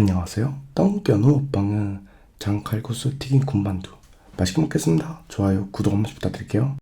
안녕하세요. 떵겨누 먹방은 장칼국수 튀긴 군만두. 맛있게 먹겠습니다. 좋아요, 구독 한 번씩 부탁드릴게요.